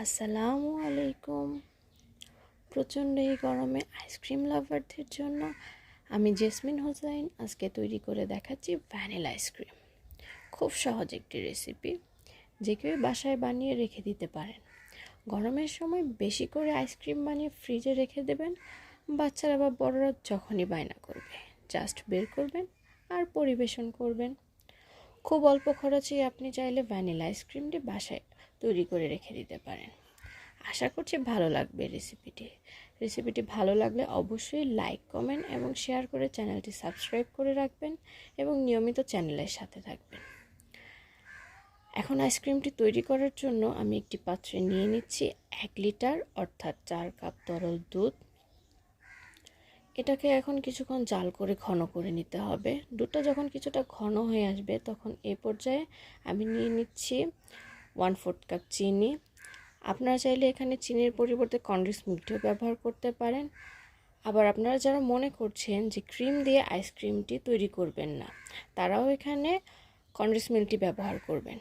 আসসালামু আলাইকুম। প্রচণ্ড এই গরমে আইসক্রিম লাভারদের জন্য আমি জেসমিন হোসাইন আজকে তৈরি করে দেখাচ্ছি ভ্যানিলা আইসক্রিম খুব সহজ একটি রেসিপি যে কেউ বাসায় বানিয়ে রেখে দিতে পারেন। গরমের সময় বেশি করে আইসক্রিম বানিয়ে ফ্রিজে রেখে দেবেন, বাচ্চারা বা বড়রা যখনই বায়না করবে জাস্ট বের করবেন আর পরিবেশন করবেন। খুব অল্প খরচেই আপনি চাইলে ভ্যানিলা আইসক্রিমটি বাসায় তৈরি করে রেখে দিতে পারেন। আশা করছি ভালো লাগবে রেসিপিটি। রেসিপিটি ভালো লাগলে অবশ্যই লাইক, কমেন্ট এবং শেয়ার করে চ্যানেলটি সাবস্ক্রাইব করে রাখবেন এবং নিয়মিত চ্যানেলের সাথে থাকবেন। এখন আইসক্রিমটি তৈরি করার জন্য আমি একটি পাত্রে নিয়ে নিচ্ছি এক লিটার, অর্থাৎ চার কাপ তরল দুধ। এটাকে এখন কিছুক্ষণ জাল করে ঘন করে নিতে হবে। দুধটা যখন কিছুটা ঘন হয়ে আসবে, তখন এ পর্যায়ে আমি নিয়ে নিচ্ছি ওয়ান ফোর্থ কাপ চিনি। আপনারা চাইলে এখানে চিনির পরিবর্তে কন্ডেন্স মিল্কটিও ব্যবহার করতে পারেন। আবার আপনারা যারা মনে করছেন যে ক্রিম দিয়ে আইসক্রিমটি তৈরি করবেন না, তারাও এখানে কন্ডেন্স মিল্কটি ব্যবহার করবেন।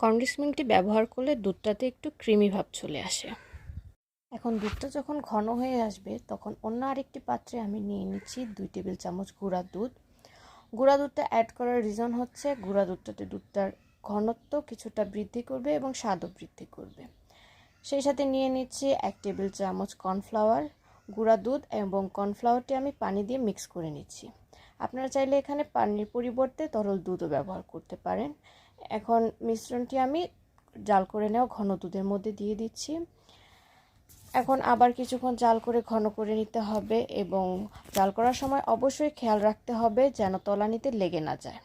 কন্ডেন্স মিল্কটি ব্যবহার করলে দুধটাতে একটু ক্রিমি ভাব চলে আসে। এখন দুধটা যখন ঘন হয়ে আসবে, তখন অন্য আরেকটি পাত্রে আমি নিয়ে নিচ্ছি দুই টেবিল চামচ গুঁড়া দুধ। গুঁড়া দুধটা অ্যাড করার রিজন হচ্ছে গুঁড়া দুধটাতে দুধটার ঘনত্ব কিছুটা বৃদ্ধি করবে এবং স্বাদও বৃদ্ধি করবে। সেই সাথে নিয়ে নিচ্ছি এক টেবিল চামচ কর্নফ্লাওয়ার গুঁড়া দুধ এবং কর্নফ্লাওয়ারটি আমি পানি দিয়ে মিক্স করে নিচ্ছি। আপনারা চাইলে এখানে পানির পরিবর্তে তরল দুধও ব্যবহার করতে পারেন। এখন মিশ্রণটি আমি জাল করে নেওয়া ঘন দুধের মধ্যে দিয়ে দিচ্ছি। এখন আবার কিছুক্ষণ জাল করে ঘন করে নিতে হবে এবং জাল করার সময় অবশ্যই খেয়াল রাখতে হবে যেন তলানিতে লেগে না যায়।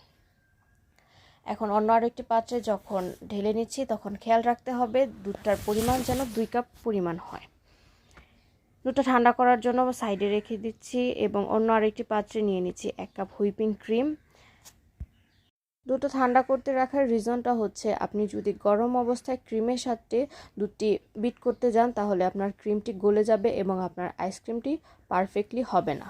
এখন অন্য আরও একটি পাত্রে যখন ঢেলে নিচ্ছি, তখন খেয়াল রাখতে হবে দুধটার পরিমাণ যেন দুই কাপ পরিমাণ হয়। দুধটা ঠান্ডা করার জন্য সাইডে রেখে দিচ্ছি এবং অন্য আরেকটি পাত্রে নিয়ে নিচ্ছি এক কাপ হুইপিং ক্রিম। দুধটা ঠান্ডা করতে রাখার রিজনটা হচ্ছে, আপনি যদি গরম অবস্থায় ক্রিমের সাথে দুধটি বিট করতে যান, তাহলে আপনার ক্রিমটি গলে যাবে এবং আপনার আইসক্রিমটি পারফেক্টলি হবে না।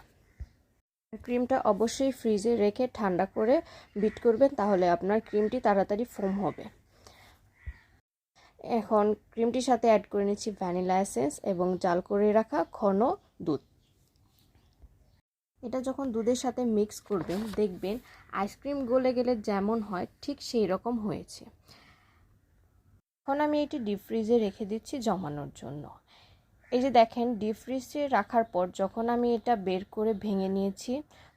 ক্রিমটা অবশ্যই ফ্রিজে রেখে ঠান্ডা করে বিট করবেন, তাহলে আপনার ক্রিমটি তাড়াতাড়ি ফোম হবে। এখন ক্রিমটির সাথে অ্যাড করে নিচ্ছি ভ্যানিলা এসেন্স এবং জাল করে রাখা ঘন দুধ। এটা যখন দুধের সাথে মিক্স করবেন, দেখবেন আইসক্রিম গলে গেলে যেমন হয়, ঠিক সেই রকম হয়েছে। এখন আমি এটি ডিপ ফ্রিজে রেখে দিচ্ছি জমানোর জন্য। এই যে দেখেন ডিপ ফ্রিজে রাখার পর যখন আমি এটা বের করে ভেঙে নিয়েছি,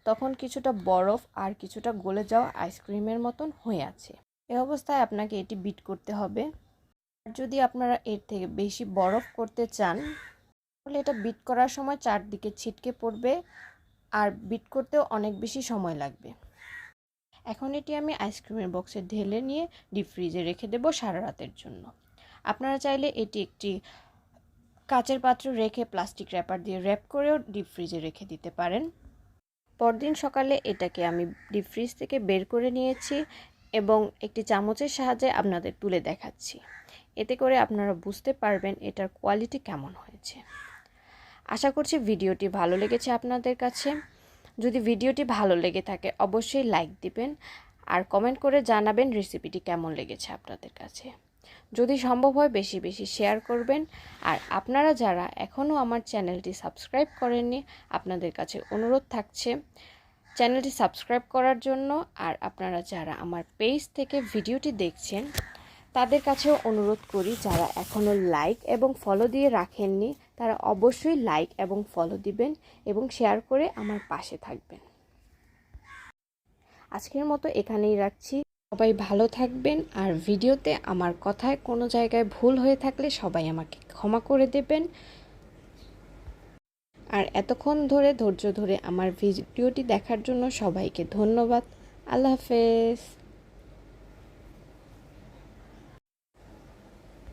তখন কিছুটা বরফ আর কিছুটা গলে যাওয়া আইসক্রিমের মতন হয়ে আছে। এ অবস্থায় আপনাকে এটি বিট করতে হবে। আর যদি আপনারা এর থেকে বেশি বরফ করতে চান, তাহলে এটা বিট করার সময় চারদিকে ছিটকে পড়বে আর বিট করতেও অনেক বেশি সময় লাগবে। এখন এটি আমি আইসক্রিমের বক্সে ঢেলে নিয়ে ডিপ ফ্রিজে রেখে দেব সারা রাতের জন্য। আপনারা চাইলে এটি একটি কাচের পাত্র রেখে প্লাস্টিক র্যাপার দিয়ে র্যাপ করেও ডিপ ফ্রিজে রেখে দিতে পারেন। পরদিন সকালে এটাকে আমি ডিপ ফ্রিজ থেকে বের করে নিয়েছি এবং একটি চামচের সাহায্যে আপনাদের তুলে দেখাচ্ছি। এতে করে আপনারা বুঝতে পারবেন এটার কোয়ালিটি কেমন হয়েছে। আশা করছি ভিডিওটি ভালো লেগেছে আপনাদের কাছে। যদি ভিডিওটি ভালো লেগে থাকে, অবশ্যই লাইক দিবেন আর কমেন্ট করে জানাবেন রেসিপিটি কেমন লেগেছে আপনাদের কাছে। যদি সম্ভব হয়, বেশি বেশি শেয়ার করবেন। আর আপনারা যারা এখনও আমার চ্যানেলটি সাবস্ক্রাইব করেননি, আপনাদের কাছে অনুরোধ থাকছে চ্যানেলটি সাবস্ক্রাইব করার জন্য। আর আপনারা যারা আমার পেজ থেকে ভিডিওটি দেখছেন, তাদের কাছেও অনুরোধ করি, যারা এখনও লাইক এবং ফলো দিয়ে রাখেননি তারা অবশ্যই লাইক এবং ফলো দিবেন এবং শেয়ার করে আমার পাশে থাকবেন। আজকের মতো এখানেই রাখছি। সবাই ভালো থাকবেন আর ভিডিওতে আমার কথায় কোনো জায়গায় ভুল হয়ে থাকলে সবাই আমাকে ক্ষমা করে দেবেন। আর এতক্ষণ ধরে ধৈর্য ধরে আমার ভিডিওটি দেখার জন্য সবাইকে ধন্যবাদ। আল্লাহ হাফেজ।